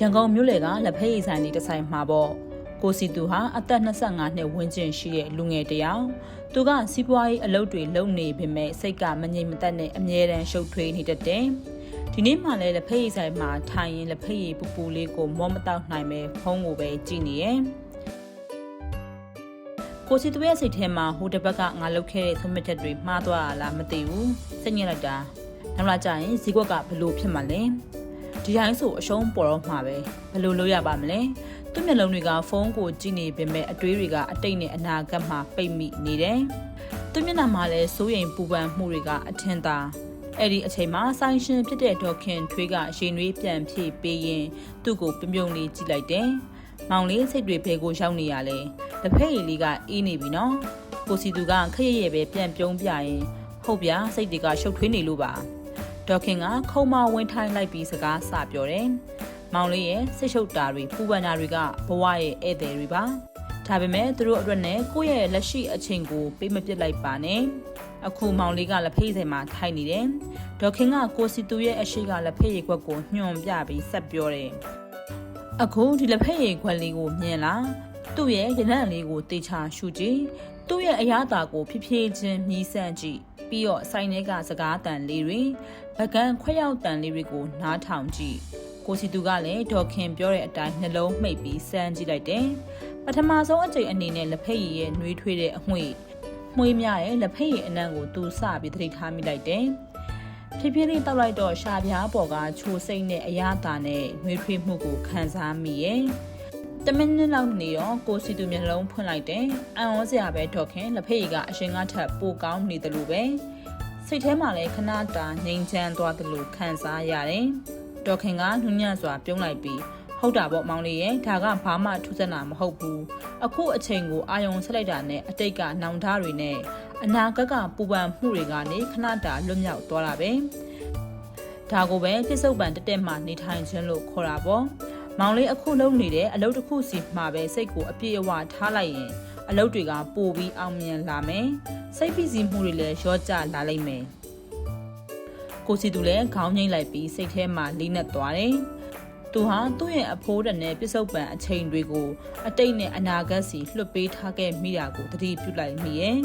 ရန်ကုန်မြို့လယ်ကလက်ဖက်ရည်ဆိုင်လေးတစ်ဆိုင်မှာပေါ့ကိုစီသူဟာအသက်25နှစ်ဝန်းကျင်ရှိတဲ့လူငယ်တစ်ယောက်သူကစီးပွားရေးအလုပ်တွေလုပ်နေပေမဲ့စိတ်ကမငြိမ်မသက်နဲ့အမြဲတမ်းရှုပ်ထွေးနေတတ်တယ်ဒီနေ့မှလည်းလက်ဖက်ရည်ဆိုင်မှာထိုင်ရင်လက်ဖက်ရည်ပူပူလေးကိုမောမတောက်နိုင်ပဲဖုံးကိုပဲကြည့်နေရဲ့ကိုစီသူရဲ့စိတ်ထဲမှာဟိုတစ်ဘက်ကငါလုတ်ခဲ့တဲ့သုံးမြတ်ချက်တွေမှားသွားလားမသိဘူးစိတ်ညစ်လိုက်တာနောက်လာကြရင်ဇီကွက်ကဘလို့ဖြစ်မှာလဲ ဒီတိုင်းဆိုအရှုံးပေါ်တော့မှာပဲဘလို့လို့ရပါမလဲသူ့မျက်လုံးတွေကဖုန်းကိုကြည့်နေပေမဲ့အတွေးတွေကအတိတ်နဲ့အနာဂတ်မှာပိတ်မိနေတယ်သူ့မျက်နှာမှာလည်းစိုးရိမ်ပူပန်မှုတွေကအထင်သာအဲ့ဒီအချိန်မှာဆိုင်ရှင်ဖြစ်တဲ့ဒေါခင်ထွေးကရင်နွေးပြန်ဖြည့်ပေးရင်သူ့ကိုပြုံပြုံလေးကြည့်လိုက်တယ်။မောင်လေးစိတ်တွေဘဲကိုရောက်နေရလဲ။တစ်ဖက်ရည်လေးကအေးနေပြီနော်။ကိုစီသူကခရရဲ့ပဲပြန်ပြုံးပြရင်ဟုတ်ဗျာစိတ်တွေကရှုပ်ထွေးနေလို့ပါ။ ဒေါခင်ကခုံမဝင်ထိုင်းလိုက်ပြီးစကားစပြောတယ်။မောင်လေးရဲ့စိတ်ရှုပ်တာတွေပူပန်တာတွေကဘဝရဲ့ဧည့်သည်တွေပါ။ဒါပေမဲ့သူတို့အတွက်နဲ့ကိုယ့်ရဲ့လက်ရှိအချိန်ကိုပေးမပစ်လိုက်ပါနဲ့။အခုမောင်လေးကလက်ဖေးဆိုင်မှာထိုင်နေတယ်။ဒေါခင်ကကိုစီသူရဲ့အရှိကလက်ဖေးရိတ်ခွက်ကိုညွှန်ပြပြီးဆက်ပြောတယ်။အခုဒီလက်ဖေးရိတ်ခွက်လေးကိုမြင်လား။သူ့ရဲ့ရနံ့လေးကိုတေချာရှုကြည့်။သူ့ရဲ့အရာတာကိုဖြည်းဖြည်းချင်းမြည်ဆန့်ကြည့်။ ပြီးတော့ဆိုင်ထဲကစကားတန်လေးတွေဗကန်ခွက်ရောက်တန်လေးတွေကိုနားထောင်ကြည့်။ကိုစီသူကလည်းဒေါခင်ပြောတဲ့အတိုင်းနှလုံးမှိတ်ပြီးစမ်းကြည့်လိုက်တယ်။ပထမဆုံးအကြိမ်အနေနဲ့လက်ဖက်ရည်ရဲ့နှွေးထွေးတဲ့အငွေ့မွေးမြရဲ့လက်ဖက်ရည်အနံ့ကိုသူစပြီးသတိထားမိလိုက်တယ်။ဖြည်းဖြည်းလေးတောက်လိုက်တော့ရှာပြားပေါ်ကချိုစိတ်နဲ့အရသာနဲ့နှွေးထွေးမှုကိုခံစားမိရဲ့။ တမင်းနှစ်လောက်နေတော့ကိုစီသူမျက်လုံးဖွင့်လိုက်တယ်။အံ့ဩစရာပဲဒေါက်ခင်လက်ဖက်ရည်ကအရှင်ကထပ်ပိုကောင်းနေတယ်လို့ပဲ။စိတ်ထဲမှာလည်းခဏတာငြိမ်ချမ်းသွားတယ်လို့ခံစားရတယ်။ဒေါက်ခင်ကနှုံညံ့စွာပြုံးလိုက်ပြီးဟုတ်တာပေါ့မောင်လေးရဲ့ဒါကဘာမှထူးဆန်းတာမဟုတ်ဘူးအခုအချိန်ကိုအာယုံဆက်လိုက်တာနဲ့အတိတ်ကနောင်တတွေနဲ့အနာဂတ်ကပူပန်မှုတွေကနေခဏတာလွတ်မြောက်သွားတာပဲဒါကိုပဲပြစ္ဆုတ်ပံတက်တက်မှနေထိုင်ခြင်းလို့ခေါ်တာပေါ့ မောင်လေးအခုလုံးနေတဲ့အလုပ်တစ်ခုစီမှာပဲစိတ်ကိုအပြည့်အဝထားလိုက်ရင်အလုပ်တွေကပိုပြီးအောင်မြင်လာမယ်စိတ်ဖိစီးမှုတွေလည်းရောကျလာလိမ့်မယ်ကိုစီသူလည်းခေါင်းငိမ့်လိုက်ပြီးစိတ်ထဲမှာလေးနက်သွားတယ်သူဟာသူ့ရဲ့အဖိုးတနဲ့ပြစ္ဆုတ်ပံအချိန်တွေကိုအတိတ်နဲ့အနာဂတ်စီလွှတ်ပေးထားခဲ့မိတာကိုသတိပြုလိုက်မိရဲ့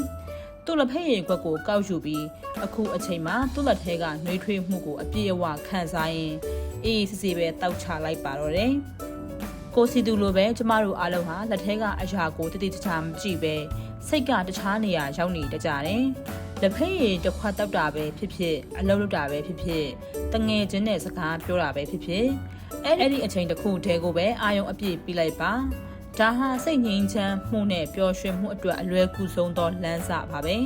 သူ့လက်ဖက်ရည်ခွက်ကိုကောက်ယူပြီးအခုအချိန်မှာသူ့လက်ထဲကနှွေးထွေးမှုကိုအပြည့်အဝခံစားရင်အေးစစ်စစ်ပဲတောက်ချလိုက်ပါတော့တယ်ကိုစီသူလိုပဲကျမတို့အားလုံးဟာလက်ထဲကအရာကိုတတိတခြားမကြည့်ပဲစိတ်ကတခြားနေရာရောက်နေတကြတယ်လက်ဖက်ရည်တစ်ခွက်တောက်တာပဲဖြစ်ဖြစ်အလုပ်လုပ်တာပဲဖြစ်ဖြစ်တငယ်ချင်းနဲ့စကားပြောတာပဲဖြစ်ဖြစ်အဲ့ဒီအချိန်တစ်ခုတည်းကိုပဲအာယုံအပြည့်ပြီးလိုက်ပါ ဒါဟာစိတ်ငြိမ်းချမ်းမှုနဲ့ပျော်ရွှင်မှုအတွက်အလွယ်ကူဆုံးသောလမ်းစာပါပဲ